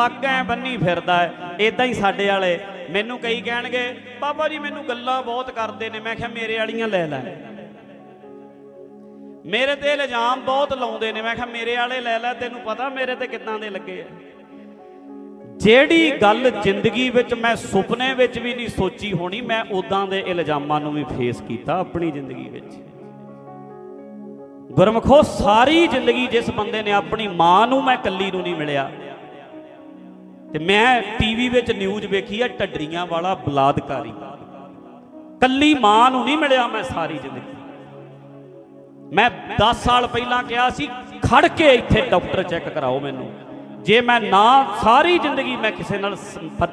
ਪੱਗ ਐ ਬੰਨੀ ਫਿਰਦਾ ਹੈ ਇਦਾਂ ਹੀ ਸਾਡੇ ਵਾਲੇ। ਮੈਨੂੰ ਕਈ ਕਹਿਣਗੇ, ਬਾਬਾ ਜੀ, ਮੈਨੂੰ ਗੱਲਾਂ ਬਹੁਤ ਕਰਦੇ ਨੇ। ਮੈਂ ਕਿਹਾ, ਮੇਰੇ ਵਾਲੀਆਂ ਲੈ ਲੈ। ਮੇਰੇ ਤੇ ਇਲਜ਼ਾਮ ਬਹੁਤ ਲਾਉਂਦੇ ਨੇ। ਮੈਂ ਕਿਹਾ, ਮੇਰੇ ਵਾਲੇ ਲੈ ਲੈ, ਤੈਨੂੰ ਪਤਾ ਮੇਰੇ ਤੇ ਕਿੱਦਾਂ ਦੇ ਲੱਗੇ ਆ? ਜਿਹੜੀ ਗੱਲ ਜ਼ਿੰਦਗੀ ਵਿੱਚ ਮੈਂ ਸੁਪਨੇ ਵਿੱਚ ਵੀ ਨਹੀਂ ਸੋਚੀ ਹੋਣੀ, ਮੈਂ ਉਦਾਂ ਦੇ ਇਲਜ਼ਾਮਾਂ ਨੂੰ ਵੀ ਫੇਸ ਕੀਤਾ ਆਪਣੀ ਜ਼ਿੰਦਗੀ ਵਿੱਚ। ਗੁਰਮਖੋ, ਸਾਰੀ ਜ਼ਿੰਦਗੀ ਜਿਸ ਬੰਦੇ ਨੇ ਆਪਣੀ ਮਾਂ ਨੂੰ ਮੈਂ ਕੱਲੀ ਨੂੰ ਨਹੀਂ ਮਿਲਿਆ ਤੇ ਮੈਂ ਟੀਵੀ ਵਿੱਚ ਨਿਊਜ਼ ਵੇਖੀ ਹੈ ਢੱਡਰੀਆਂ ਵਾਲਾ ਬਲਾਤਕਾਰੀ। ਕੱਲੀ ਮਾਂ ਨੂੰ ਨਹੀਂ ਮਿਲਿਆ ਮੈਂ ਸਾਰੀ ਜ਼ਿੰਦਗੀ। ਮੈਂ 10 ਸਾਲ ਪਹਿਲਾਂ ਕਿਹਾ ਸੀ, ਖੜ ਕੇ ਇੱਥੇ ਡਾਕਟਰ ਚੈੱਕ ਕਰਾਓ ਮੈਨੂੰ। ਜੇ ਮੈਂ ਨਾ ਸਾਰੀ ਜ਼ਿੰਦਗੀ ਮੈਂ ਕਿਸੇ ਨਾਲ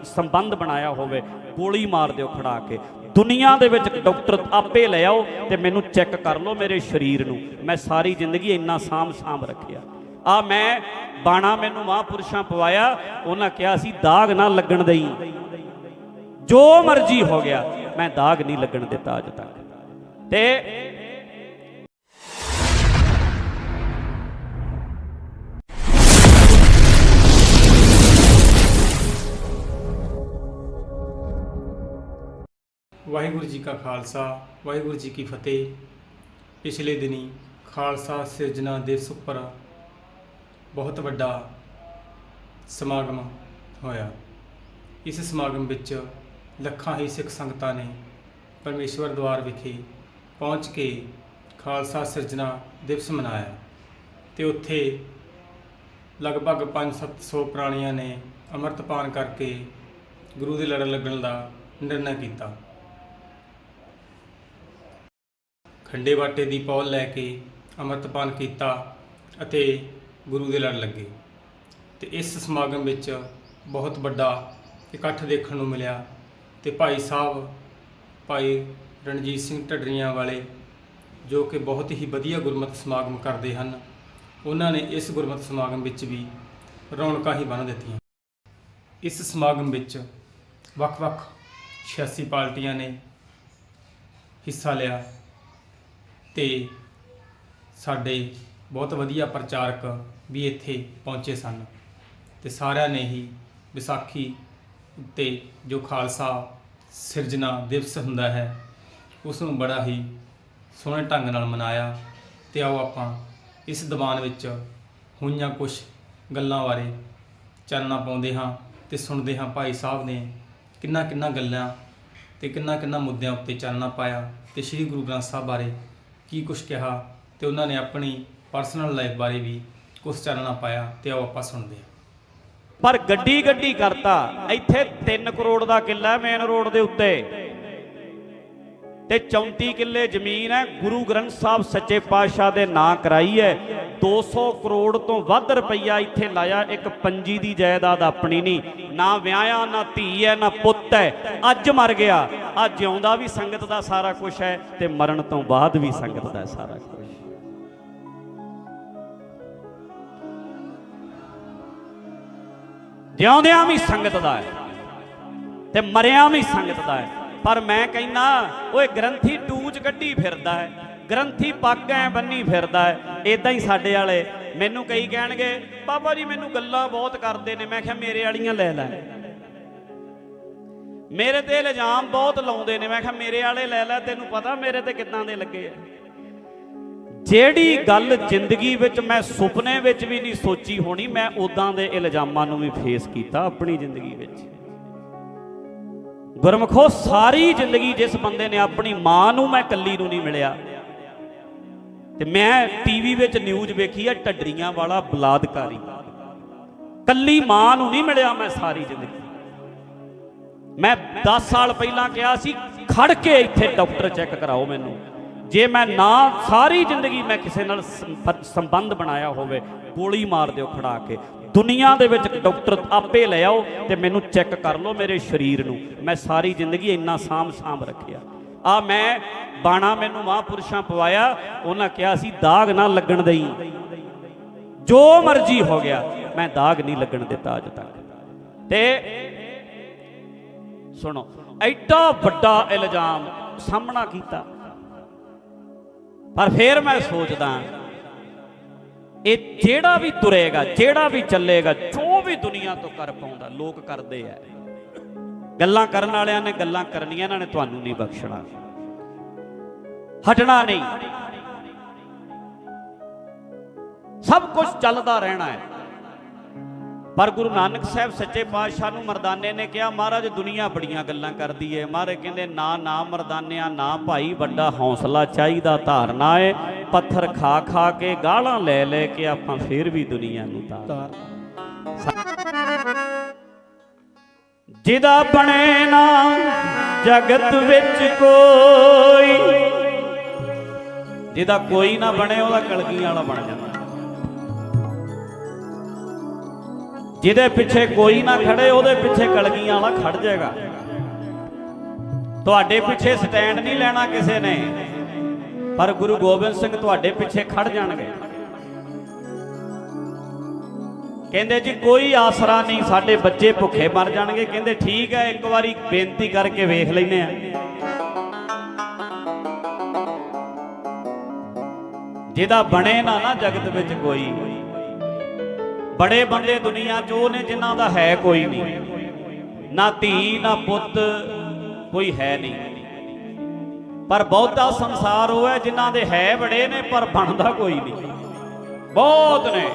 ਸੰਬੰਧ ਬਣਾਇਆ ਹੋਵੇ, ਗੋਲੀ ਮਾਰ ਦਿਓ ਖੜਾ ਕੇ। ਦੁਨੀਆ ਦੇ ਵਿੱਚ ਡਾਕਟਰ ਆਪੇ ਲੈ ਆਓ ਤੇ ਮੈਨੂੰ ਚੈੱਕ ਕਰ ਲਓ ਮੇਰੇ ਸਰੀਰ ਨੂੰ। ਮੈਂ ਸਾਰੀ ਜ਼ਿੰਦਗੀ ਇੰਨਾ ਸਾਂਭ ਸਾਂਭ ਰੱਖਿਆ। ਆ ਮੈਂ ਬਾਣਾ ਮੈਨੂੰ ਮਹਾਂਪੁਰਸ਼ਾਂ ਪਵਾਇਆ, ਉਹਨਾਂ ਕਿਹਾ ਸੀ, ਦਾਗ ਨਾ ਲੱਗਣ ਦੇਈ। ਜੋ ਮਰਜ਼ੀ ਹੋ ਗਿਆ, ਮੈਂ ਦਾਗ ਨਹੀਂ ਲੱਗਣ ਦਿੱਤਾ ਅੱਜ ਤੱਕ। ਤੇ ਵਾਹਿਗੁਰੂ ਜੀ ਕਾ ਖਾਲਸਾ, ਵਾਹਿਗੁਰੂ ਜੀ ਕੀ ਫਤਿਹ। ਪਿਛਲੇ ਦਿਨੀ ਖਾਲਸਾ ਸਿਰਜਣਾ ਦਿਵਸ ਉੱਪਰ ਬਹੁਤ ਵੱਡਾ ਸਮਾਗਮ ਹੋਇਆ। ਇਸ ਸਮਾਗਮ ਵਿੱਚ ਲੱਖਾਂ ਹੀ ਸਿੱਖ ਸੰਗਤਾਂ ਨੇ ਪਰਮੇਸ਼ਵਰ ਦਵਾਰ ਵਿਖੇ ਪਹੁੰਚ ਕੇ ਖਾਲਸਾ ਸਿਰਜਣਾ ਦਿਵਸ ਮਨਾਇਆ ਤੇ ਉੱਥੇ ਲਗਭਗ 5-700 ਪ੍ਰਾਣੀਆਂ ਨੇ ਅੰਮ੍ਰਿਤਪਾਨ ਕਰਕੇ ਗੁਰੂ ਦੇ ਲੜ ਲੱਗਣ ਦਾ ਨਿਰਣਾ ਕੀਤਾ। ਖੰਡੇ ਬਾਟੇ ਦੀ ਪੌਲ ਲੈ ਕੇ ਅੰਮ੍ਰਿਤਪਾਨ ਕੀਤਾ ਅਤੇ ਗੁਰੂ ਦੇ ਲੜ ਲੱਗੇ। ਤੇ ਇਸ ਸਮਾਗਮ ਵਿੱਚ ਬਹੁਤ ਵੱਡਾ ਇਕੱਠ ਦੇਖਣ ਨੂੰ ਮਿਲਿਆ ਤੇ ਭਾਈ ਸਾਹਿਬ, ਭਾਈ ਰਣਜੀਤ ਸਿੰਘ ਢੱਡਰੀਆਂ ਵਾਲੇ ਜੋ ਕਿ ਬਹੁਤ ਹੀ ਵਧੀਆ ਗੁਰਮਤਿ ਸਮਾਗਮ ਕਰਦੇ ਹਨ, ਉਹਨਾਂ ਨੇ ਇਸ ਗੁਰਮਤਿ ਸਮਾਗਮ ਵਿੱਚ ਵੀ ਰੌਣਕਾਂ ਹੀ ਬੰਨ੍ਹ ਦਿੱਤੀਆਂ। ਇਸ ਸਮਾਗਮ ਵਿੱਚ ਵੱਖ-ਵੱਖ 86 ਪਾਰਟੀਆਂ ਨੇ ਹਿੱਸਾ ਲਿਆ ਤੇ ਸਾਡੇ ਬਹੁਤ ਵਧੀਆ ਪ੍ਰਚਾਰਕ ਵੀ ਇੱਥੇ ਪਹੁੰਚੇ ਸਨ ਤੇ ਸਾਰਿਆਂ ਨੇ ਹੀ ਵਿਸਾਖੀ ਉੱਤੇ ਜੋ ਖਾਲਸਾ ਸਿਰਜਣਾ ਦਿਵਸ ਹੁੰਦਾ ਹੈ ਉਸ ਨੂੰ ਬੜਾ ਹੀ ਸੋਹਣੇ ਢੰਗ ਨਾਲ ਮਨਾਇਆ ਤੇ ਆਓ ਆਪਾਂ ਇਸ ਦੀਵਾਨ ਵਿੱਚ ਹੋਈਆਂ ਕੁਝ ਗੱਲਾਂ ਬਾਰੇ ਚਾਨਣਾ ਪਾਉਂਦੇ ਹਾਂ ਤੇ ਸੁਣਦੇ ਹਾਂ ਭਾਈ ਸਾਹਿਬ ਨੇ ਕਿੰਨਾ ਕਿੰਨਾ ਗੱਲਾਂ ਤੇ ਕਿੰਨਾ ਕਿੰਨਾ ਮੁੱਦਿਆਂ ਉੱਤੇ ਚਾਨਣਾ ਪਾਇਆ ਤੇ ਸ੍ਰੀ ਗੁਰੂ ਗ੍ਰੰਥ ਸਾਹਿਬ ਬਾਰੇ ਕੀ ਕੁਝ ਕਿਹਾ ਤੇ ਉਹਨਾਂ ਨੇ ਆਪਣੀ ਪਰਸਨਲ ਲਾਈਫ ਬਾਰੇ ਵੀ ਕੁਝ ਚਾਨਣਾ ਪਾਇਆ ਤੇ ਆਓ ਆਪਾਂ ਸੁਣਦੇ ਹਾਂ। ਪਰ ਗੱਡੀ ਗੱਡੀ ਕਰਤਾ, ਇੱਥੇ 3 ਕਰੋੜ ਦਾ ਕਿੱਲਾ ਮੇਨ ਰੋਡ ਦੇ ਉੱਤੇ। ਤੇ 34 ਕਿੱਲੇ ਜ਼ਮੀਨ ਹੈ, ਗੁਰੂ ਗ੍ਰੰਥ ਸਾਹਿਬ ਸੱਚੇ ਪਾਤਸ਼ਾਹ ਦੇ ਨਾਂ ਕਰਾਈ ਹੈ। 200 ਕਰੋੜ ਤੋਂ ਵੱਧ ਰੁਪਈਆ ਇੱਥੇ ਲਾਇਆ, ਇੱਕ ਪੰਜੀ ਦੀ ਜਾਇਦਾਦ ਆਪਣੀ ਨਹੀਂ। ਨਾ ਵਿਆਹਿਆ, ਨਾ ਧੀ ਹੈ, ਨਾ ਪੁੱਤ ਹੈ। ਅੱਜ ਮਰ ਗਿਆ, ਅੱਜ ਜਿਉਂਦਾ ਵੀ ਸੰਗਤ ਦਾ ਸਾਰਾ ਕੁਝ ਹੈ ਤੇ ਮਰਨ ਤੋਂ ਬਾਅਦ ਵੀ ਸੰਗਤ ਦਾ ਸਾਰਾ ਕੁਝ ਜਿਉਂਦਿਆਂ ਵੀ ਸੰਗਤ ਦਾ ਹੈ ਤੇ ਮਰਿਆਂ ਵੀ ਸੰਗਤ ਦਾ ਹੈ। ਪਰ ਮੈਂ ਕਹਿੰਦਾ, ਓਏ ਗ੍ਰੰਥੀ ਟੂਚ ਕੱਢੀ ਫਿਰਦਾ ਹੈ, ਗ੍ਰੰਥੀ ਪੱਗ ਐ ਬੰਨੀ ਫਿਰਦਾ ਹੈ ਇਦਾਂ ਹੀ ਸਾਡੇ ਵਾਲੇ ਮੈਨੂੰ ਕਈ ਕਹਿਣਗੇ, ਬਾਬਾ ਜੀ, ਮੈਨੂੰ ਗੱਲਾਂ ਬਹੁਤ ਕਰਦੇ ਨੇ। ਮੈਂ ਕਿਹਾ, ਮੇਰੇ ਵਾਲੀਆਂ ਲੈ ਲੈ। ਮੇਰੇ ਤੇ ਇਲਜ਼ਾਮ ਬਹੁਤ ਲਾਉਂਦੇ ਨੇ। ਮੈਂ ਕਿਹਾ, ਮੇਰੇ ਵਾਲੇ ਲੈ ਲੈ, ਤੈਨੂੰ ਪਤਾ ਮੇਰੇ ਤੇ ਕਿੱਦਾਂ ਦੇ ਲੱਗੇ ਆ? ਜਿਹੜੀ ਗੱਲ ਜ਼ਿੰਦਗੀ ਵਿੱਚ ਮੈਂ ਸੁਪਨੇ ਵਿੱਚ ਵੀ ਨਹੀਂ ਸੋਚੀ ਹੋਣੀ, ਮੈਂ ਉਦਾਂ ਦੇ ਇਲਜ਼ਾਮਾਂ ਨੂੰ ਵੀ ਫੇਸ ਕੀਤਾ ਆਪਣੀ ਜ਼ਿੰਦਗੀ ਵਿੱਚ। ਗੁਰਮਖੋ, ਸਾਰੀ ਜ਼ਿੰਦਗੀ ਜਿਸ ਬੰਦੇ ਨੇ ਆਪਣੀ ਮਾਂ ਨੂੰ ਮੈਂ ਕੱਲੀ ਨੂੰ ਨਹੀਂ ਮਿਲਿਆ, ਤੇ ਮੈਂ ਟੀਵੀ ਵਿੱਚ ਨਿਊਜ਼ ਵੇਖੀ ਹੈ ਢੱਡਰੀਆਂ ਵਾਲਾ ਬਲਾਦਕਾਰੀ ਕੱਲੀ ਮਾਂ ਨੂੰ ਨਹੀਂ ਮਿਲਿਆ ਮੈਂ ਸਾਰੀ ਜ਼ਿੰਦਗੀ। ਮੈਂ 10 ਸਾਲ ਪਹਿਲਾਂ ਕਿਹਾ ਸੀ, ਖੜ ਕੇ ਇੱਥੇ ਡਾਕਟਰ ਚੈੱਕ ਕਰਾਓ ਮੈਨੂੰ। ਜੇ ਮੈਂ ਨਾ ਸਾਰੀ ਜ਼ਿੰਦਗੀ ਮੈਂ ਕਿਸੇ ਨਾਲ ਸੰਬੰਧ ਬਣਾਇਆ ਹੋਵੇ, ਗੋਲੀ ਮਾਰ ਦਿਓ ਖੜਾ ਕੇ। ਦੁਨੀਆ ਦੇ ਵਿੱਚ ਡਾਕਟਰ ਆਪੇ ਲੈ ਆਓ ਤੇ ਮੈਨੂੰ ਚੈੱਕ ਕਰ ਲਓ ਮੇਰੇ ਸਰੀਰ ਨੂੰ। ਮੈਂ ਸਾਰੀ ਜ਼ਿੰਦਗੀ ਇੰਨਾ ਸਾਂਭ ਸਾਂਭ ਰੱਖਿਆ। ਆ ਮੈਂ ਬਾਣਾ ਮੈਨੂੰ ਮਹਾਂਪੁਰਸ਼ਾਂ ਪਵਾਇਆ, ਉਹਨਾਂ ਕਿਹਾ ਸੀ, ਦਾਗ ਨਾ ਲੱਗਣ ਦੇਈ। ਜੋ ਮਰਜ਼ੀ ਹੋ ਗਿਆ, ਮੈਂ ਦਾਗ ਨਹੀਂ ਲੱਗਣ ਦਿੱਤਾ ਅੱਜ ਤੱਕ। ਤੇ ਸੁਣੋ, ਐਡਾ ਵੱਡਾ ਇਲਜ਼ਾਮ ਸਾਹਮਣਾ ਕੀਤਾ। ਪਰ ਫਿਰ ਮੈਂ ਸੋਚਦਾ ਇਹ ਜਿਹੜਾ ਵੀ ਤੁਰੇਗਾ, ਜਿਹੜਾ ਵੀ ਚੱਲੇਗਾ, ਜੋ ਵੀ ਦੁਨੀਆ ਤੋਂ ਕਰ ਪਾਉਂਦਾ, ਲੋਕ ਕਰਦੇ ਐ ਗੱਲਾਂ ਕਰਨ ਵਾਲਿਆਂ ਨੇ ਗੱਲਾਂ ਕਰਨੀਆਂ, ਇਹਨਾਂ ਨੇ ਤੁਹਾਨੂੰ ਨਹੀਂ ਬਖਸ਼ਣਾ। ਹਟਣਾ ਨਹੀਂ। ਸਭ ਕੁਝ ਚੱਲਦਾ ਰਹਿਣਾ ਹੈ। ਪਰ ਗੁਰੂ ਨਾਨਕ ਸਾਹਿਬ ਸੱਚੇ ਪਾਤਸ਼ਾਹ ਨੂੰ ਮਰਦਾਨੇ ਨੇ ਕਿਹਾ, ਮਹਾਰਾਜ, ਦੁਨੀਆ ਬੜੀਆਂ ਗੱਲਾਂ ਕਰਦੀ ਏ। ਮਹਾਰਾਜ ਕਹਿੰਦੇ, ਨਾ ਨਾ ਮਰਦਾਨਿਆਂ, ਨਾ ਭਾਈ, ਵੱਡਾ ਹੌਸਲਾ ਚਾਹੀਦਾ, ਧਾਰਨਾ ਏ। ਪੱਥਰ ਖਾ ਖਾ ਕੇ ਗਾਲਾਂ ਲੈ ਲੈ ਕੇ ਆਪਾਂ ਫੇਰ ਵੀ ਦੁਨੀਆ ਨੂੰ ਤਾਰ ਜਿਹਦਾ ਬਣੇ ਨਾ ਜਗਤ ਵਿੱਚ ਕੋਈ, ਜਿਹਦਾ ਕੋਈ ਨਾ ਬਣੇ, ਉਹਦਾ ਕਲਗੀਆਂ ਵਾਲਾ ਬਣ ਜਾਂਦਾ। ਜਿਹਦੇ ਪਿੱਛੇ ਕੋਈ ਨਾ ਖੜੇ, ਉਹਦੇ ਪਿੱਛੇ ਕਲਗੀਆਂ ਵਾਲਾ ਖੜ ਜਾਏਗਾ। ਤੁਹਾਡੇ ਪਿੱਛੇ ਸਟੈਂਡ ਨਹੀਂ ਲੈਣਾ ਕਿਸੇ ਨੇ, ਪਰ ਗੁਰੂ ਗੋਬਿੰਦ ਸਿੰਘ ਤੁਹਾਡੇ ਪਿੱਛੇ ਖੜ ਜਾਣਗੇ। ਕਹਿੰਦੇ ਜੀ, ਕੋਈ ਆਸਰਾ ਨਹੀਂ, ਸਾਡੇ ਬੱਚੇ ਭੁੱਖੇ ਮਰ ਜਾਣਗੇ। ਕਹਿੰਦੇ, ਠੀਕ ਹੈ, ਇੱਕ ਵਾਰੀ ਬੇਨਤੀ ਕਰਕੇ ਵੇਖ ਲੈਨੇ ਆ ਜਿਹਦਾ ਬਣੇ ਨਾ ਨਾ ਜਗਤ ਵਿੱਚ ਕੋਈ। ਬੜੇ ਬੰਦੇ ਦੁਨੀਆ 'ਚ, ਉਹ ਨੇ ਜਿਨ੍ਹਾਂ ਦਾ ਹੈ ਕੋਈ ਨਹੀਂ। ਨਾ ਧੀ, ਨਾ ਪੁੱਤ, ਕੋਈ ਹੈ ਨਹੀਂ। ਪਰ ਬਹੁਤਾ ਸੰਸਾਰ ਉਹ ਹੈ ਜਿਨ੍ਹਾਂ ਦੇ ਹੈ ਬੜੇ ਨੇ, ਪਰ ਬਣਦਾ ਕੋਈ ਨਹੀਂ। ਬਹੁਤ ਨੇ।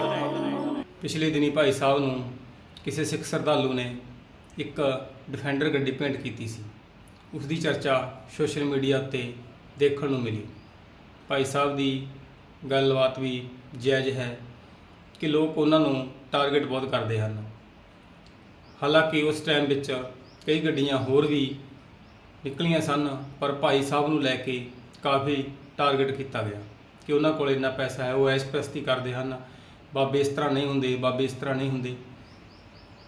ਪਿਛਲੇ ਦਿਨੀ ਭਾਈ ਸਾਹਿਬ ਨੂੰ ਕਿਸੇ ਸਿੱਖ ਸਰਦਾਲੂ ਨੇ ਇੱਕ ਡਿਫੈਂਡਰ ਗੱਡੀ ਭੇਂਟ ਕੀਤੀ ਸੀ। ਉਸ ਦੀ ਚਰਚਾ ਸੋਸ਼ਲ ਮੀਡੀਆ ਉੱਤੇ ਦੇਖਣ ਨੂੰ ਮਿਲੀ। ਭਾਈ ਸਾਹਿਬ ਦੀ ਗੱਲਬਾਤ ਵੀ ਜਾਇਜ਼ ਹੈ। ਕਿ ਲੋਕ ਉਹਨਾਂ ਨੂੰ ਟਾਰਗੇਟ ਬਹੁਤ ਕਰਦੇ ਹਨ। ਹਾਲਾਂਕਿ ਉਸ ਟਾਈਮ ਵਿੱਚ ਕਈ ਗੱਡੀਆਂ ਹੋਰ ਵੀ ਨਿਕਲੀਆਂ ਸਨ, ਪਰ ਭਾਈ ਸਾਹਿਬ ਨੂੰ ਲੈ ਕੇ ਕਾਫੀ ਟਾਰਗੇਟ ਕੀਤਾ ਗਿਆ ਕਿ ਉਹਨਾਂ ਕੋਲ ਇੰਨਾ ਪੈਸਾ ਹੈ, ਉਹ ਐਸ ਐਸ਼ਪ੍ਰਸਤੀ ਕਰਦੇ ਹਨ, ਬਾਬੇ ਇਸ ਤਰ੍ਹਾਂ ਨਹੀਂ ਹੁੰਦੇ, ਬਾਬੇ ਇਸ ਤਰ੍ਹਾਂ ਨਹੀਂ ਹੁੰਦੇ।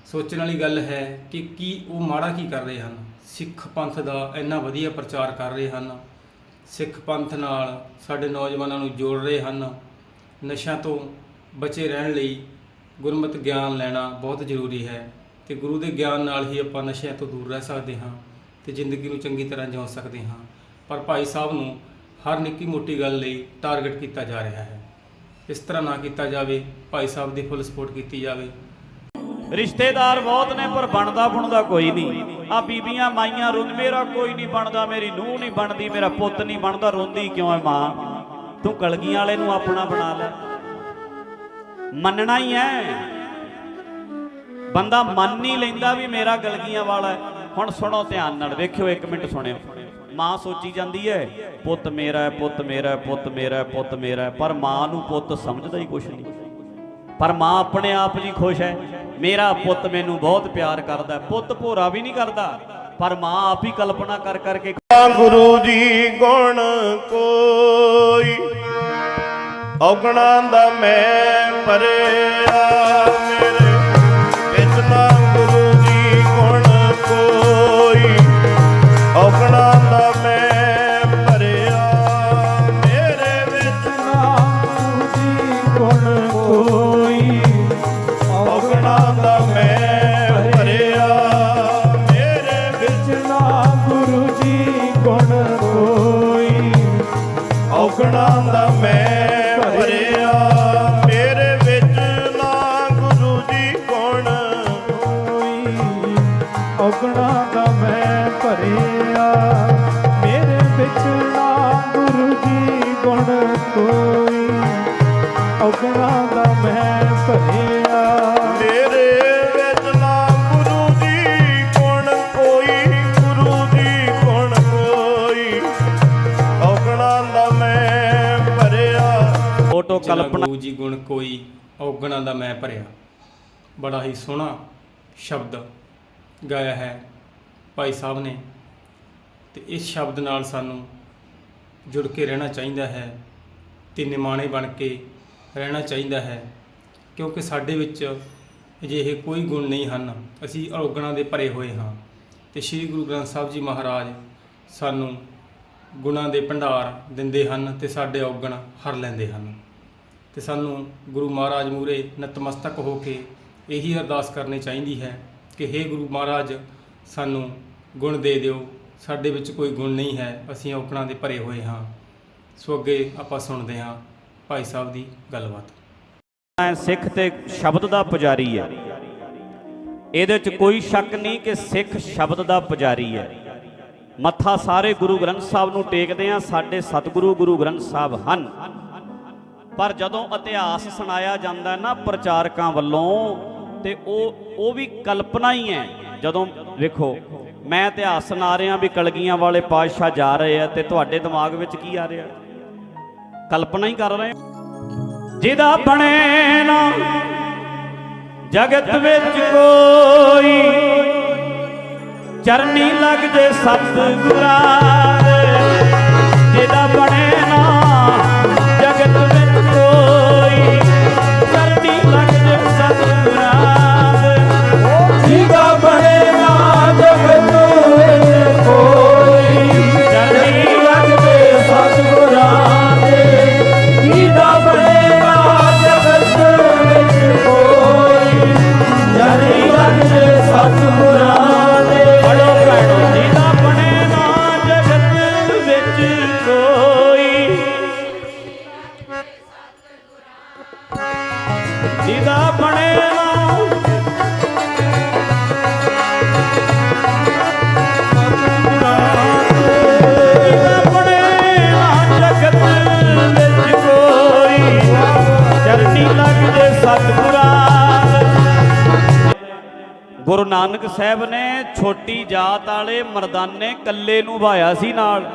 ਸੋਚਣ ਵਾਲੀ ਗੱਲ ਹੈ ਕਿ ਕੀ ਉਹ ਮਾੜਾ ਕੀ ਕਰ ਰਹੇ ਹਨ? ਸਿੱਖ ਪੰਥ ਦਾ ਇੰਨਾ ਵਧੀਆ ਪ੍ਰਚਾਰ ਕਰ ਰਹੇ ਹਨ। ਸਿੱਖ ਪੰਥ ਨਾਲ ਸਾਡੇ ਨੌਜਵਾਨਾਂ ਨੂੰ ਜੋੜ ਰਹੇ ਹਨ। ਨਸ਼ਿਆਂ ਤੋਂ ਬਚੇ ਰਹਿਣ ਲਈ ਗੁਰਮਤਿ ਗਿਆਨ ਲੈਣਾ ਬਹੁਤ ਜ਼ਰੂਰੀ ਹੈ ਤੇ ਗੁਰੂ ਦੇ ਗਿਆਨ ਨਾਲ ਹੀ ਆਪਾਂ ਨਸ਼ਿਆਂ ਤੋਂ ਦੂਰ ਰਹਿ ਸਕਦੇ ਹਾਂ ਤੇ ਜ਼ਿੰਦਗੀ ਨੂੰ ਚੰਗੀ ਤਰ੍ਹਾਂ ਜਿਉ ਸਕਦੇ ਹਾਂ। ਪਰ ਭਾਈ ਸਾਹਿਬ ਨੂੰ ਹਰ ਨਿੱਕੀ ਮੋਟੀ ਗੱਲ ਲਈ ਟਾਰਗੇਟ ਕੀਤਾ ਜਾ ਰਿਹਾ ਹੈ। ਇਸ ਤਰ੍ਹਾਂ ਨਾ ਕੀਤਾ ਜਾਵੇ, ਭਾਈ ਸਾਹਿਬ ਦੀ ਫੁੱਲ ਸਪੋਰਟ ਕੀਤੀ ਜਾਵੇ। ਰਿਸ਼ਤੇਦਾਰ ਬਹੁਤ ਨੇ, ਪਰ ਬਣਦਾ ਬਣਦਾ ਕੋਈ ਨਹੀਂ। ਆ ਬੀਬੀਆਂ, ਮਾਈਆਂ ਰੁੰਦ, ਮੇਰਾ ਕੋਈ ਨਹੀਂ ਬਣਦਾ, ਮੇਰੀ ਨੂੰਹ ਨਹੀਂ ਬਣਦੀ, ਮੇਰਾ ਪੁੱਤ ਨਹੀਂ ਬਣਦਾ, ਰੋਂਦੀ ਕਿਉਂ ਹੈ ਮਾਂ? ਤੂੰ ਕਲਗੀਆਂ ਵਾਲੇ ਨੂੰ ਆਪਣਾ ਬਣਾ ਲੈ। ਮੰਨਣਾ ਹੀ ਹੈ। ਬੰਦਾ ਮੰਨ ਨਹੀਂ ਲੈਂਦਾ ਵੀ ਮੇਰਾ ਗਲਗੀਆਂ ਵਾਲਾ ਹੁਣ ਸੁਣੋ ਧਿਆਨ ਨਾਲ, ਵੇਖਿਓ ਇੱਕ ਮਿੰਟ ਸੁਣਿਓ। ਮਾਂ ਸੋਚੀ ਜਾਂਦੀ ਹੈ, ਪੁੱਤ ਮੇਰਾ ਪੁੱਤ ਮੇਰਾ ਪੁੱਤ ਮੇਰਾ ਪੁੱਤ ਮੇਰਾ ਪਰ ਮਾਂ ਨੂੰ ਪੁੱਤ ਸਮਝਦਾ ਹੀ ਕੁਛ ਨਹੀਂ। ਪਰ ਮਾਂ ਆਪਣੇ ਆਪ ਜੀ ਖੁਸ਼ ਹੈ। ਮੇਰਾ ਪੁੱਤ ਮੈਨੂੰ ਬਹੁਤ ਪਿਆਰ ਕਰਦਾ ਪੁੱਤ ਭੋਰਾ ਵੀ ਨਹੀਂ ਕਰਦਾ। ਪਰ ਮਾਂ ਆਪ ਹੀ ਕਲਪਨਾ ਕਰ ਕਰਕੇ ਗੁਰੂ ਜੀ ਗੁਣ ਕੋਈ ਔਗਣਾ ਦਾ ਮੈਂ ਭਰਿਆ ਮੇਰੇ ਵਿੱਚ ਨਾ ਗੁਰੂ ਜੀ ਗੁਣ ਕੋਈ। ਔਗਣਾ ਦਾ ਮੈਂ ਭਰਿਆ ਮੇਰੇ ਵਿੱਚ ਨਾ ਗੁਰੂ ਜੀ ਗੁਣ ਕੋਈ। ਔਗਣਾ ਦਾ ਮੈਂ ਭਰਿਆ ਮੇਰੇ ਵਿੱਚ ਨਾ ਗੁਰੂ ਜੀ ਗੁਣ ਕੋਈ। ਔਗਣਾ ਦਾ ਮੈਂ ਕੋਈ ਔਗਣਾ ਦਾ ਮੈਂ ਭਰਿਆ। ਮੇਰੇ ਵਿੱਚ ਨਾ ਗੁਰੂ ਜੀ ਗੁਣ ਕੋਈ ਗੁਰੂ ਜੀ ਗੁਣ ਕੋਈ। ਔਗਣਾ ਦਾ ਮੈਂ ਭਰਿਆ। ਫੋਟੋ ਜਿਨ੍ਹਾਂ ਕਲਪਨਾ ਗੁਰੂ ਜੀ ਗੁਣ ਕੋਈ ਔਗਣਾ ਦਾ ਮੈਂ ਭਰਿਆ। ਬੜਾ ਹੀ ਸੋਹਣਾ ਸ਼ਬਦ ਗਾਇਆ ਹੈ ਭਾਈ ਸਾਹਿਬ ਨੇ। ਤੇ ਇਸ ਸ਼ਬਦ ਨਾਲ ਸਾਨੂੰ ਜੁੜ ਕੇ ਰਹਿਣਾ ਚਾਹੀਦਾ ਹੈ। ਤੇ ਨਿਮਾਣੇ ਬਣ ਕੇ ਰਹਿਣਾ ਚਾਹੀਦਾ ਹੈ, ਕਿਉਂਕਿ ਸਾਡੇ ਵਿੱਚ ਅਜਿਹੇ ਕੋਈ ਗੁਣ ਨਹੀਂ ਹਨ। ਅਸੀਂ ਔਗਣਾ ਦੇ ਭਰੇ ਹੋਏ ਹਾਂ ਤੇ ਸ੍ਰੀ ਗੁਰੂ ਗ੍ਰੰਥ ਸਾਹਿਬ ਜੀ ਮਹਾਰਾਜ ਸਾਨੂੰ ਗੁਣਾਂ ਦੇ ਭੰਡਾਰ ਦਿੰਦੇ ਹਨ ਤੇ ਸਾਡੇ ਔਗਣ ਹਰ ਲੈਂਦੇ ਹਨ। ਤੇ ਸਾਨੂੰ ਗੁਰੂ ਮਹਾਰਾਜ ਮੂਰੇ ਨਤਮਸਤਕ ਹੋ ਕੇ ਇਹੀ ਅਰਦਾਸ ਕਰਨੀ ਚਾਹੀਦੀ ਹੈ ਕਿ हे ਗੁਰੂ ਮਹਾਰਾਜ, ਸਾਨੂੰ ਗੁਣ ਦੇ ਦਿਓ। ਸਾਡੇ ਵਿੱਚ ਕੋਈ ਗੁਣ ਨਹੀਂ ਹੈ, ਅਸੀਂ ਔਗਣਾਂ ਦੇ ਭਰੇ ਹੋਏ ਹਾਂ। ਸੋ ਅੱਗੇ ਆਪਾਂ ਸੁਣਦੇ ਹਾਂ ਭਾਈ ਸਾਹਿਬ ਦੀ ਗੱਲਬਾਤ। ਹੈ ਸਿੱਖ ਤੇ ਸ਼ਬਦ ਦਾ ਪੁਜਾਰੀ ਹੈ ਇਹਦੇ 'ਚ ਕੋਈ ਸ਼ੱਕ ਨਹੀਂ ਕਿ ਸਿੱਖ ਸ਼ਬਦ ਦਾ ਪੁਜਾਰੀ ਹੈ ਮੱਥਾ ਸਾਰੇ ਗੁਰੂ ਗ੍ਰੰਥ ਸਾਹਿਬ ਨੂੰ ਟੇਕਦੇ ਆ, ਸਾਡੇ ਸਤਿਗੁਰੂ ਗੁਰੂ ਗ੍ਰੰਥ ਸਾਹਿਬ ਹਨ। ਪਰ ਜਦੋਂ ਇਤਿਹਾਸ ਸੁਣਾਇਆ ਜਾਂਦਾ ਨਾ ਪ੍ਰਚਾਰਕਾਂ ਵੱਲੋਂ, ਤੇ ਉਹ ਉਹ ਵੀ ਕਲਪਨਾ ਹੀ ਹੈ। ਜਦੋਂ ਵੇਖੋ, ਮੈਂ ਇਤਿਹਾਸ ਸੁਣਾ ਰਿਹਾ ਵੀ ਕਲਗੀਆਂ ਵਾਲੇ ਪਾਤਸ਼ਾਹ ਜਾ ਰਹੇ ਆ, ਤੇ ਤੁਹਾਡੇ ਦਿਮਾਗ ਵਿੱਚ ਕੀ ਆ ਰਿਹਾ? ਕਲਪਨਾ ਹੀ ਕਰ ਰਹੇ ਜਿਹਦਾ ਬਣੇ ਨਾ ਜਗਤ ਵਿੱਚ ਕੋਈ ਚਰਨੀ ਲੱਗਦੇ ਸਤਿਗੁਰਾਂ ਵਾਲੇ ਮਰਦਾਨੇ ਕੱਲੇ ਨੂੰ ਭਾਇਆ ਸੀ ਨਾਲ।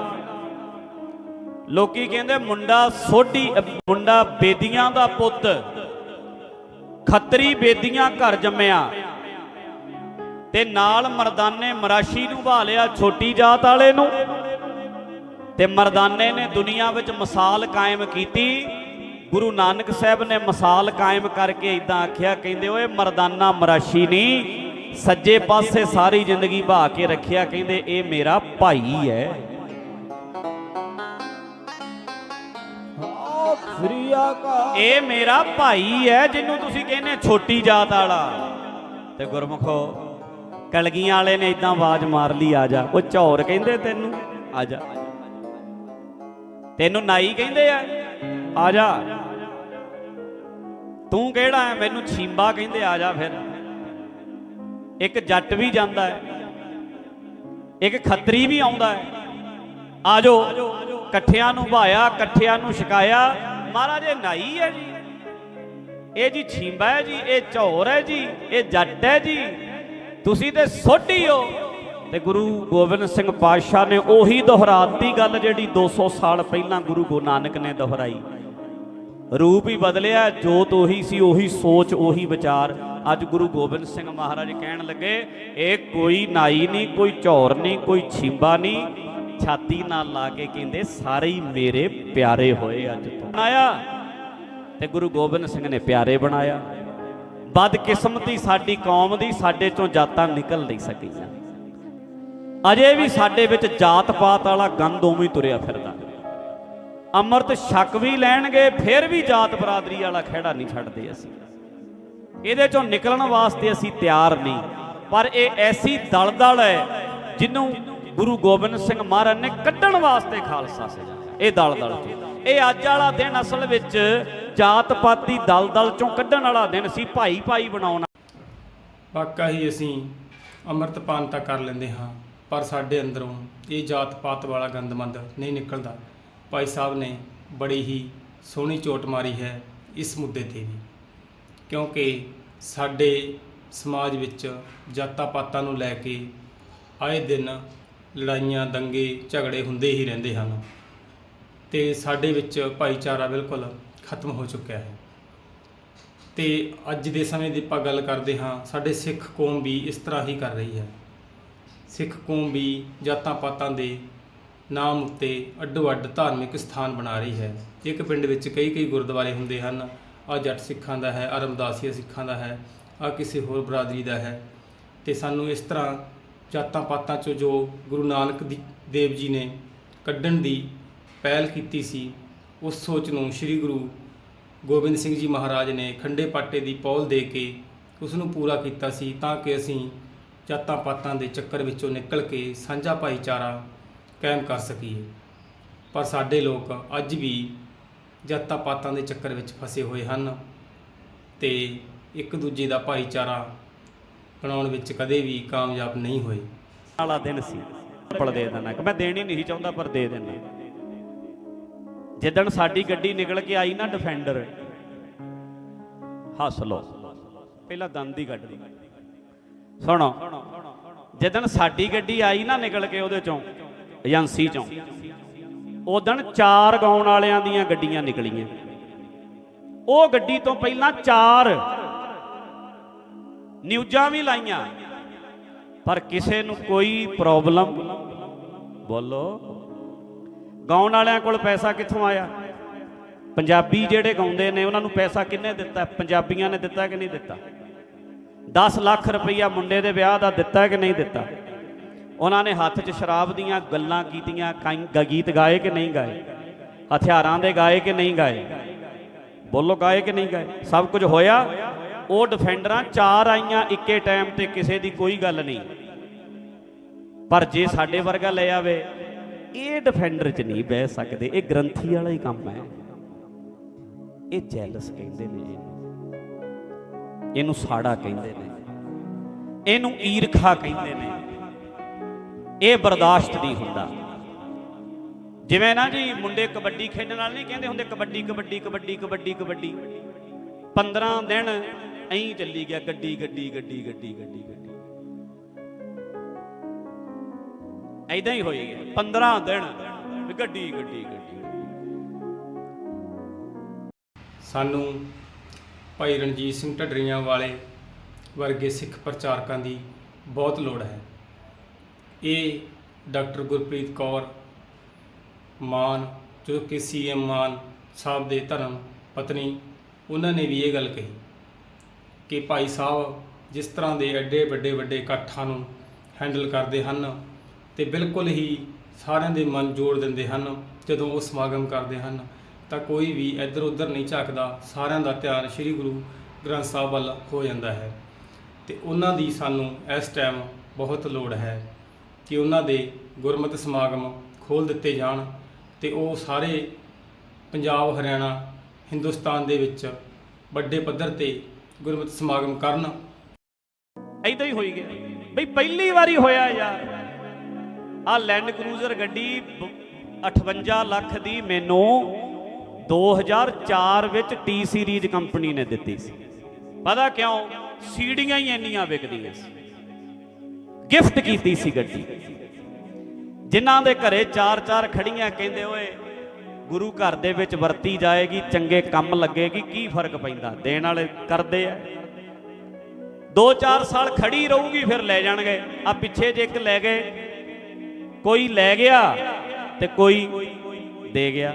ਲੋਕੀ ਕਹਿੰਦੇ ਮੁੰਡਾ ਸੋਢੀ ਮੁੰਡਾ ਬੇਦੀਆਂ ਦਾ ਪੁੱਤ। ਖੱਤਰੀ ਬੇਦੀਆਂ ਘਰ ਜੰਮਿਆ। ਤੇ ਨਾਲ ਮਰਦਾਨੇ ਮਰਾਸ਼ੀ ਨੂੰ ਭਾ ਲਿਆ ਛੋਟੀ ਜਾਤ ਵਾਲੇ ਨੂੰ। ਤੇ ਮਰਦਾਨੇ ਨੇ ਦੁਨੀਆ ਵਿੱਚ ਮਿਸਾਲ ਕਾਇਮ ਕੀਤੀ। ਗੁਰੂ ਨਾਨਕ ਸਾਹਿਬ ਨੇ ਮਿਸਾਲ ਕਾਇਮ ਕਰਕੇ ਇਦਾਂ ਆਖਿਆ, ਕਹਿੰਦੇ ਓਏ ਮਰਦਾਨਾ ਮਰਾਸ਼ੀ ਨਹੀਂ ਸੱਜੇ ਪਾਸੇ ਸਾਰੀ ਜ਼ਿੰਦਗੀ ਭਾ ਕੇ ਰੱਖਿਆ, ਕਹਿੰਦੇ ਇਹ ਮੇਰਾ ਭਾਈ ਹੈ। ਇਹ ਮੇਰਾ ਭਾਈ ਹੈ, ਜਿਹਨੂੰ ਤੁਸੀਂ ਕਹਿੰਦੇ ਛੋਟੀ ਜਾਤ ਵਾਲਾ। ਤੇ ਗੁਰਮਖੋ, ਕਲਗੀਆਂ ਵਾਲੇ ਨੇ ਇਦਾਂ ਆਵਾਜ਼ ਮਾਰ ਲਈ, ਆ ਜਾ। ਉਹ ਝੌਰ ਕਹਿੰਦੇ ਤੈਨੂੰ, ਆ ਜਾ। ਤੈਨੂੰ ਨਾਈ ਕਹਿੰਦੇ ਆ ਆ ਜਾ। ਤੂੰ ਕਿਹੜਾ ਹੈ? ਮੈਨੂੰ ਛੀਂਬਾ ਕਹਿੰਦੇ, ਆ ਜਾ ਫਿਰ। ਇੱਕ ਜੱਟ ਵੀ ਜਾਂਦਾ ਹੈ, ਇੱਕ ਖੱਤਰੀ ਵੀ ਆਉਂਦਾ ਹੈ। ਆਜੋ, ਇਕੱਠਿਆਂ ਨੂੰ ਭਾਇਆ, ਇਕੱਠਿਆਂ ਨੂੰ ਛਕਾਇਆ। ਮਹਾਰਾਜ, ਇਹ ਨਾਈ ਹੈ ਜੀ। ਇਹ ਜੀ ਛੀਂਬਾ ਹੈ ਜੀ, ਇਹ ਝੌਰ ਹੈ ਜੀ, ਇਹ ਜੱਟ ਹੈ ਜੀ। ਤੁਸੀਂ ਤੇ ਸੋਢੀ ਹੋ। ਤੇ ਗੁਰੂ ਗੋਬਿੰਦ ਸਿੰਘ ਪਾਤਸ਼ਾਹ ਨੇ ਉਹੀ ਦੁਹਰਾਤੀ ਗੱਲ ਜਿਹੜੀ 200 ਸਾਲ ਪਹਿਲਾਂ ਗੁਰੂ ਗੋ ਨਾਨਕ ਨੇ ਦੁਹਰਾਈ। ਰੂਪ ਹੀ ਬਦਲਿਆ ਜੋਤ ਉਹੀ ਸੀ ਉਹੀ ਸੋਚ, ਉਹੀ ਵਿਚਾਰ। ਅੱਜ ਗੁਰੂ ਗੋਬਿੰਦ ਸਿੰਘ ਮਹਾਰਾਜ ਕਹਿਣ ਲੱਗੇ, ਇਹ ਕੋਈ ਨਾਈ ਨਹੀਂ, ਕੋਈ ਝੌਰ ਨਹੀਂ, ਕੋਈ ਛਿੰਬਾ ਨਹੀਂ। ਛਾਤੀ ਨਾਲ ਲਾ ਕੇ ਕਹਿੰਦੇ, ਸਾਰੇ ਹੀ ਮੇਰੇ ਪਿਆਰੇ ਹੋਏ ਅੱਜ ਤੋਂ। ਬਣਾਇਆ। ਤੇ ਗੁਰੂ ਗੋਬਿੰਦ ਸਿੰਘ ਨੇ ਪਿਆਰੇ ਬਣਾਇਆ। ਬਦਕਿਸਮਤੀ ਸਾਡੀ ਕੌਮ ਦੀ, ਸਾਡੇ ਚੋਂ ਜਾਤਾਂ ਨਿਕਲ ਨਹੀਂ ਸਕੀਆਂ। ਅਜੇ ਵੀ ਸਾਡੇ ਵਿੱਚ ਜਾਤ ਪਾਤ ਵਾਲਾ ਗੰਦ ਉਵੇਂ ਤੁਰਿਆ ਫਿਰਦਾ। ਅੰਮ੍ਰਿਤ ਛਕ ਵੀ ਲੈਣਗੇ, ਫਿਰ ਵੀ ਜਾਤ ਬਰਾਦਰੀ ਵਾਲਾ ਖਹਿੜਾ ਨਹੀਂ ਛੱਡਦੇ ਅਸੀਂ। ਇਹਦੇ ਚੋਂ ਨਿਕਲਣ ਵਾਸਤੇ ਅਸੀਂ ਤਿਆਰ ਨਹੀਂ, ਪਰ ਇਹ ਐਸੀ ਦਲਦਲ ਹੈ ਜਿਹਨੂੰ ਗੁਰੂ ਗੋਬਿੰਦ ਸਿੰਘ ਮਹਾਰਾਜ ਨੇ ਕੱਢਣ ਵਾਸਤੇ ਖਾਲਸਾ ਸਜਾਇਆ ਇਹ ਦਲਦਲ ਚੋਂ। ਇਹ ਅੱਜ ਵਾਲਾ ਦਿਨ ਅਸਲ ਵਿੱਚ ਜਾਤ ਪਾਤੀ ਦਲਦਲ ਚੋਂ ਕੱਢਣ ਵਾਲਾ ਦਿਨ ਸੀ ਭਾਈ ਭਾਈ ਬਣਾਉਣ। ਵਾਕਾ ਹੀ ਅਸੀਂ ਅੰਮ੍ਰਿਤਪਾਨ ਤਾਂ ਕਰ ਲੈਂਦੇ ਹਾਂ, ਪਰ ਸਾਡੇ ਅੰਦਰੋਂ ਇਹ ਜਾਤ ਪਾਤ ਵਾਲਾ ਗੰਦਮੰਦ ਨਹੀਂ ਨਿਕਲਦਾ। ਭਾਈ ਸਾਹਿਬ ਨੇ ਬੜੀ ਹੀ ਸੋਹਣੀ ਚੋਟ ਮਾਰੀ ਹੈ ਇਸ ਮੁੱਦੇ ਤੇ ਵੀ। ਕਿਉਂਕਿ ਸਾਡੇ ਸਮਾਜ ਵਿੱਚ ਜਾਤਾਂ ਪਾਤਾਂ ਨੂੰ ਲੈ ਕੇ ਆਏ ਦਿਨ ਲੜਾਈਆਂ, ਦੰਗੇ, ਝਗੜੇ ਹੁੰਦੇ ਹੀ ਰਹਿੰਦੇ ਹਨ ਤੇ ਸਾਡੇ ਵਿੱਚ ਭਾਈਚਾਰਾ ਬਿਲਕੁਲ ਖਤਮ ਹੋ ਚੁੱਕਿਆ ਹੈ। ਤੇ ਅੱਜ ਦੇ ਸਮੇਂ ਦੀ ਆਪਾਂ ਗੱਲ ਕਰਦੇ ਹਾਂ, ਸਾਡੇ ਸਿੱਖ ਕੌਮ ਵੀ ਇਸ ਤਰ੍ਹਾਂ ਹੀ ਕਰ ਰਹੀ ਹੈ। ਸਿੱਖ ਕੌਮ ਵੀ ਜਾਤਾਂ ਪਾਤਾਂ ਦੇ ਨਾਮ ਉੱਤੇ ਅੱਡੋ ਅੱਡ ਧਾਰਮਿਕ ਸਥਾਨ ਬਣਾ ਰਹੀ ਹੈ। ਇੱਕ ਪਿੰਡ ਵਿੱਚ ਕਈ ਕਈ ਗੁਰਦੁਆਰੇ ਹੁੰਦੇ ਹਨ। ਆ ਜੱਟ ਸਿੱਖਾਂ ਦਾ ਹੈ, ਆ ਰਮਦਾਸੀਆ ਸਿੱਖਾਂ ਦਾ ਹੈ, ਆ ਕਿਸੇ ਹੋਰ ਬਰਾਦਰੀ ਦਾ ਹੈ। ਤੇ ਸਾਨੂੰ ਇਸ ਤਰ੍ਹਾਂ ਜਾਤਾਂ ਪਾਤਾਂ ਚੋਂ ਜੋ ਗੁਰੂ ਨਾਨਕ ਦੇਵ ਜੀ ਨੇ ਕੱਢਣ ਦੀ ਪਹਿਲ ਕੀਤੀ ਸੀ, ਉਸ ਸੋਚ ਨੂੰ ਸ੍ਰੀ ਗੁਰੂ ਗੋਬਿੰਦ ਸਿੰਘ ਜੀ ਮਹਾਰਾਜ ਨੇ ਖੰਡੇ ਪਾਟੇ ਦੀ ਪੌਲ ਦੇ ਕੇ ਉਸ ਨੂੰ ਪੂਰਾ ਕੀਤਾ ਸੀ, ਤਾਂ ਕਿ ਅਸੀਂ ਜਾਤਾਂ ਪਾਤਾਂ ਦੇ ਚੱਕਰ ਵਿੱਚੋਂ ਨਿਕਲ ਕੇ ਸਾਂਝਾ ਭਾਈਚਾਰਾ ਕਾਇਮ ਕਰ ਸਕੀਏ। ਪਰ ਸਾਡੇ ਲੋਕ ਅੱਜ ਵੀ ਜਾਤਾਂ ਪਾਤਾਂ ਦੇ ਚੱਕਰ ਵਿੱਚ ਫਸੇ ਹੋਏ ਹਨ ਤੇ ਇੱਕ ਦੂਜੇ ਦਾ ਭਾਈਚਾਰਾ ਬਣਾਉਣ ਵਿੱਚ ਕਦੇ ਵੀ ਕਾਮਯਾਬ ਨਹੀਂ ਹੋਏ। ਵਾਲਾ ਦਿਨ ਸੀ। ਪੜ ਦੇ ਦੇਣਾ ਕਿ ਮੈਂ ਦੇਣੀ ਨਹੀਂ ਚਾਹੁੰਦਾ, ਪਰ ਦੇ ਦੇਣਾ ਜਿੱਦਣ ਸਾਡੀ ਗੱਡੀ ਨਿਕਲ ਕੇ ਆਈ ਨਾ ਡਿਫੈਂਡਰ ਹੱਸ ਲੋ ਪਹਿਲਾਂ ਦੰਦ ਹੀ ਕੱਢ ਸੁਣੋ, ਜਿੱਦਣ ਸਾਡੀ ਗੱਡੀ ਆਈ ਨਾ ਨਿਕਲ ਕੇ ਉਹਦੇ ਚੋਂ ਏਜੰਸੀ ਚੋਂ। ਉਦਣ ਚਾਰ ਗਾਉਣ ਵਾਲਿਆਂ ਦੀਆਂ ਗੱਡੀਆਂ ਨਿਕਲੀਆਂ। ਉਹ ਗੱਡੀ ਤੋਂ ਪਹਿਲਾਂ ਚਾਰ ਨਿਊਜ਼ਾਂ ਵੀ ਲਾਈਆਂ। ਪਰ ਕਿਸੇ ਨੂੰ ਕੋਈ ਪ੍ਰੋਬਲਮ। ਬੋਲੋ। ਗਾਉਣ ਵਾਲਿਆਂ ਕੋਲ ਪੈਸਾ ਕਿੱਥੋਂ ਆਇਆ? ਪੰਜਾਬੀ ਜਿਹੜੇ ਗਾਉਂਦੇ ਨੇ, ਉਹਨਾਂ ਨੂੰ ਪੈਸਾ ਕਿੰਨੇ ਦਿੱਤਾ? ਪੰਜਾਬੀਆਂ ਨੇ ਦਿੱਤਾ ਕਿ ਨਹੀਂ ਦਿੱਤਾ? 10 ਲੱਖ ਰੁਪਈਆ ਮੁੰਡੇ ਦੇ ਵਿਆਹ ਦਾ ਦਿੱਤਾ ਕਿ ਨਹੀਂ ਦਿੱਤਾ? ਉਹਨਾਂ ਨੇ ਹੱਥ 'ਚ ਸ਼ਰਾਬ ਦੀਆਂ ਗੱਲਾਂ ਕੀਤੀਆਂ, ਕਾਈ- ਗ- ਗੀਤ ਗਾਏ ਕਿ ਨਹੀਂ ਗਾਏ? ਹਥਿਆਰਾਂ ਦੇ ਗਾਏ ਕਿ ਨਹੀਂ ਗਾਏ? ਬੋਲੋ ਗਾਏ ਕਿ ਨਹੀਂ ਗਾਏ? ਸਭ ਕੁਝ ਹੋਇਆ? ਉਹ ਡਿਫੈਂਡਰਾਂ ਚਾਰ ਆਈਆਂ ਇੱਕੇ ਟਾਈਮ ਤੇ ਕਿਸੇ ਦੀ ਕੋਈ ਗੱਲ ਨਹੀਂ। ਪਰ ਜੇ ਸਾਡੇ ਵਰਗਾ ਲੈ ਆਵੇ, ਇਹ ਡਿਫੈਂਡਰ 'ਚ ਨਹੀਂ ਬਹਿ ਸਕਦੇ। ਇਹ ਗ੍ਰੰਥੀ ਵਾਲਾ ਹੀ ਕੰਮ ਹੈ। ਇਹ ਜੈਲਸ ਕਹਿੰਦੇ ਨੇ ਇਹਨੂੰ। ਇਹਨੂੰ ਸਾੜਾ ਕਹਿੰਦੇ ਨੇ। ਇਹਨੂੰ ਈਰਖਾ ਕਹਿੰਦੇ ਨੇ। ਇਹ ਬਰਦਾਸ਼ਤ ਨਹੀਂ ਹੁੰਦਾ। ਜਿਵੇਂ ਨਾ ਜੀ ਮੁੰਡੇ ਕਬੱਡੀ ਖੇਡਣ ਵਾਲੇ ਨਹੀਂ ਕਹਿੰਦੇ ਹੁੰਦੇ, ਕਬੱਡੀ ਕਬੱਡੀ ਕਬੱਡੀ ਕਬੱਡੀ ਕਬੱਡੀ। 15 ਦਿਨ ਐਂ ਚੱਲੀ ਗਿਆ, ਗੱਡੀ ਗੱਡੀ ਗੱਡੀ ਗੱਡੀ ਗੱਡੀ ਗੱਡੀ। ਐਦਾਂ ਹੀ ਹੋਈ ਗਿਆ। 15 ਦਿਨ ਗੱਡੀ ਗੱਡੀ ਗੱਡੀ। ਸਾਨੂੰ ਭਾਈ ਰਣਜੀਤ ਸਿੰਘ ਢੱਡਰੀਆਂ ਵਾਲੇ ਵਰਗੇ ਸਿੱਖ ਪ੍ਰਚਾਰਕਾਂ ਦੀ ਬਹੁਤ ਲੋੜ ਹੈ। ਇਹ ਡਾਕਟਰ ਗੁਰਪ੍ਰੀਤ ਕੌਰ ਮਾਨ ਜੋ ਕਿ ਸੀਐਮ ਮਾਨ ਸਾਹਿਬ ਦੇ ਧਰਮ ਪਤਨੀ, ਉਹਨਾਂ ਨੇ ਵੀ ਇਹ ਗੱਲ ਕਹੀ ਕਿ ਭਾਈ ਸਾਹਿਬ ਜਿਸ ਤਰ੍ਹਾਂ ਦੇ ਐਡੇ ਵੱਡੇ ਵੱਡੇ ਇਕੱਠਾਂ ਨੂੰ ਹੈਂਡਲ ਕਰਦੇ ਹਨ ਤੇ ਬਿਲਕੁਲ ਹੀ ਸਾਰਿਆਂ ਦੇ ਮਨ ਜੋੜ ਦਿੰਦੇ ਹਨ, ਜਦੋਂ ਉਹ ਸਮਾਗਮ ਕਰਦੇ ਹਨ, ਤਾਂ ਕੋਈ ਵੀ ਇੱਧਰ ਉੱਧਰ ਨਹੀਂ ਝਾਕਦਾ, ਸਾਰਿਆਂ ਦਾ ਧਿਆਨ ਸ੍ਰੀ ਗੁਰੂ ਗ੍ਰੰਥ ਸਾਹਿਬ ਵੱਲ ਹੋ ਜਾਂਦਾ ਹੈ ਤੇ ਉਹਨਾਂ ਦੀ ਸਾਨੂੰ ਇਸ ਟਾਈਮ ਬਹੁਤ ਲੋੜ ਹੈ। ਕਿ ਉਹਨਾਂ ਦੇ ਗੁਰਮਤਿ ਸਮਾਗਮ ਖੋਲ ਦਿੱਤੇ ਜਾਣ ਤੇ ਉਹ ਸਾਰੇ ਪੰਜਾਬ, ਹਰਿਆਣਾ, ਹਿੰਦੁਸਤਾਨ ਦੇ ਵਿੱਚ ਵੱਡੇ ਪੱਧਰ ਤੇ ਗੁਰਮਤਿ ਸਮਾਗਮ ਕਰਨ। ਐਦਾਂ ਹੀ ਹੋਈ ਗਿਆ। ਬਈ ਪਹਿਲੀ ਵਾਰੀ ਹੋਇਆ ਯਾਰ। ਆ ਲੈਂਡ ਕਰੂਜ਼ਰ ਗੱਡੀ ਬ- 58 ਲੱਖ ਦੀ ਮੈਨੂੰ 2004 ਵਿੱਚ ਟੀ ਸੀਰੀਜ਼ ਕੰਪਨੀ ਨੇ ਦਿੱਤੀ ਸੀ। ਪਤਾ ਕਿਉਂ? ਸੀੜੀਆਂ ਹੀ ਇੰਨੀਆਂ ਵਿਕਦੀਆਂ ਸੀ। ਗਿਫਟ ਕੀਤੀ ਸੀ ਗੱਡੀ। ਜਿਨ੍ਹਾਂ ਦੇ ਘਰੇ ਚਾਰ ਚਾਰ ਖੜੀਆਂ ਕਹਿੰਦੇ, ਓਏ, ਗੁਰੂ ਘਰ ਦੇ ਵਿੱਚ ਵਰਤੀ ਜਾਏਗੀ, ਚੰਗੇ ਕੰਮ ਲੱਗੇਗੀ, ਕੀ ਫ਼ਰਕ ਪੈਂਦਾ? ਦੇਣ ਵਾਲੇ ਕਰਦੇ ਆ। 2-4 ਸਾਲ ਖੜੀ ਰਹੂਗੀ, ਫਿਰ ਲੈ ਜਾਣਗੇ। ਆ ਪਿੱਛੇ ਜੇ ਇੱਕ ਲੈ ਗਏ, ਕੋਈ ਲੈ ਗਿਆ ਤੇ ਕੋਈ ਦੇ ਗਿਆ।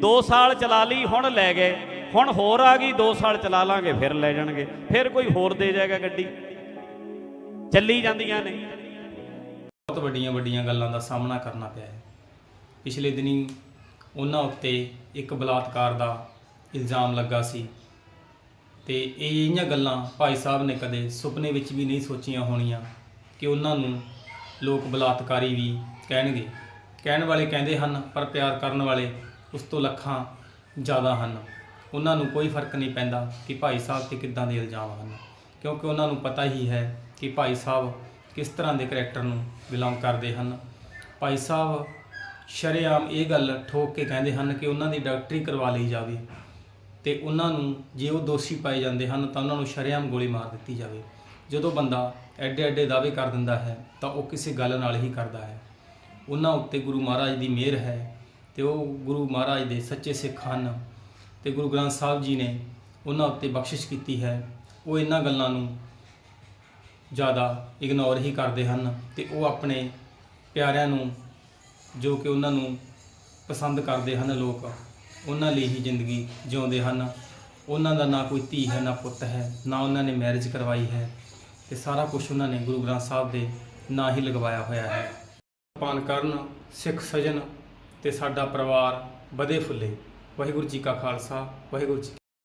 2 ਸਾਲ ਚਲਾ ਲਈ, ਹੁਣ ਲੈ ਗਏ। ਹੁਣ ਹੋਰ ਆ ਗਈ 2 ਸਾਲ ਚਲਾ ਲਾਂਗੇ, ਫਿਰ ਲੈ ਜਾਣਗੇ। ਫਿਰ ਕੋਈ ਹੋਰ ਦੇ ਜਾਏਗਾ ਗੱਡੀ। ਚੱਲੀ ਜਾਂਦੀਆਂ ਨੇ। ਬਹੁਤ ਵੱਡੀਆਂ ਵੱਡੀਆਂ ਗੱਲਾਂ ਦਾ ਸਾਹਮਣਾ ਕਰਨਾ ਪਿਆ ਹੈ। ਪਿਛਲੇ ਦਿਨੀ ਉਹਨਾਂ ਉੱਤੇ ਇੱਕ ਬਲਾਤਕਾਰ ਦਾ ਇਲਜ਼ਾਮ ਲੱਗਾ ਸੀ ਤੇ ਇਹ ਇਹੀਆਂ ਗੱਲਾਂ ਭਾਈ ਸਾਹਿਬ ਨੇ ਕਦੇ ਸੁਪਨੇ ਵਿੱਚ ਵੀ ਨਹੀਂ ਸੋਚੀਆਂ ਹੋਣੀਆਂ ਕਿ ਉਹਨਾਂ ਨੂੰ ਲੋਕ ਬਲਾਤਕਾਰੀ ਵੀ ਕਹਿਣਗੇ। ਕਹਿਣ ਵਾਲੇ ਕਹਿੰਦੇ ਹਨ, ਪਰ ਪਿਆਰ ਕਰਨ ਵਾਲੇ ਉਸ ਤੋਂ ਲੱਖਾਂ ਜ਼ਿਆਦਾ ਹਨ। ਉਹਨਾਂ ਨੂੰ ਕੋਈ ਫ਼ਰਕ ਨਹੀਂ ਪੈਂਦਾ ਕਿ ਭਾਈ ਸਾਹਿਬ ਤੇ ਕਿੱਦਾਂ ਦੇ ਇਲਜ਼ਾਮ ਹਨ, ਕਿਉਂਕਿ ਉਹਨਾਂ ਨੂੰ ਪਤਾ ਹੀ ਹੈ ਕਿ ਭਾਈ ਸਾਹਿਬ ਕਿਸ ਤਰ੍ਹਾਂ ਦੇ ਕਰੈਕਟਰ ਨੂੰ ਬਿਲੋਂਗ ਕਰਦੇ ਹਨ? ਭਾਈ ਸਾਹਿਬ ਸ਼ਰੇਆਮ ਇਹ ਗੱਲ ਠੋਕ ਕੇ ਕਹਿੰਦੇ ਹਨ ਕਿ ਉਹਨਾਂ ਦੀ ਡਾਕਟਰੀ ਕਰਵਾ ਲਈ ਜਾਵੇ ਤੇ ਉਹਨਾਂ ਨੂੰ ਜੇ ਉਹ ਦੋਸ਼ੀ ਪਾਏ ਜਾਂਦੇ ਹਨ ਤਾਂ ਉਹਨਾਂ ਨੂੰ ਸ਼ਰੇਆਮ ਗੋਲੀ ਮਾਰ ਦਿੱਤੀ ਜਾਵੇ। ਜਦੋਂ ਬੰਦਾ ਐਡੇ ਐਡੇ ਦਾਅਵੇ ਕਰ ਦਿੰਦਾ ਹੈ ਤਾਂ ਉਹ ਕਿਸੇ ਗੱਲ ਨਾਲ ਹੀ ਕਰਦਾ ਹੈ। ਉਹਨਾਂ ਉੱਤੇ ਗੁਰੂ ਮਹਾਰਾਜ ਦੀ ਮਿਹਰ ਹੈ ਤੇ ਉਹ ਗੁਰੂ ਮਹਾਰਾਜ ਦੇ ਸੱਚੇ ਸਿੱਖ ਹਨ ਤੇ ਗੁਰੂ ਗ੍ਰੰਥ ਸਾਹਿਬ ਜੀ ਨੇ ਉਹਨਾਂ ਉੱਤੇ ਬਖਸ਼ਿਸ਼ ਕੀਤੀ ਹੈ। ਉਹ ਇਹਨਾਂ ਗੱਲਾਂ ਨੂੰ ਜ਼ਿਆਦਾ ਇਗਨੋਰ ਹੀ ਕਰਦੇ ਹਨ ਤੇ ਉਹ ਆਪਣੇ ਪਿਆਰਿਆਂ ਨੂੰ ਜੋ ਕਿ ਉਹਨਾਂ ਨੂੰ ਪਸੰਦ ਕਰਦੇ ਹਨ ਲੋਕ, ਉਹਨਾਂ ਲਈ ਹੀ ਜ਼ਿੰਦਗੀ ਜਿਉਂਦੇ ਹਨ। ਉਹਨਾਂ ਦਾ ਨਾ ਕੋਈ ਧੀ ਹੈ, ਨਾ ਪੁੱਤ ਹੈ, ਨਾ ਉਹਨਾਂ ਨੇ ਮੈਰਿਜ ਕਰਵਾਈ ਹੈ ਤੇ ਸਾਰਾ ਕੁਝ ਉਹਨਾਂ ਨੇ ਗੁਰੂ ਗ੍ਰੰਥ ਸਾਹਿਬ ਦੇ ਨਾਂ ਹੀ ਲਗਵਾਇਆ ਹੋਇਆ ਹੈ। ਪਾਨ ਕਰਨ, ਸਿੱਖ ਸਜਣ ਤੇ ਸਾਡਾ ਪਰਿਵਾਰ ਵਧੇ ਫੁੱਲੇ। ਵਾਹਿਗੁਰੂ ਜੀ ਕਾ ਖਾਲਸਾ, ਵਾਹਿਗੁਰੂ ਜੀ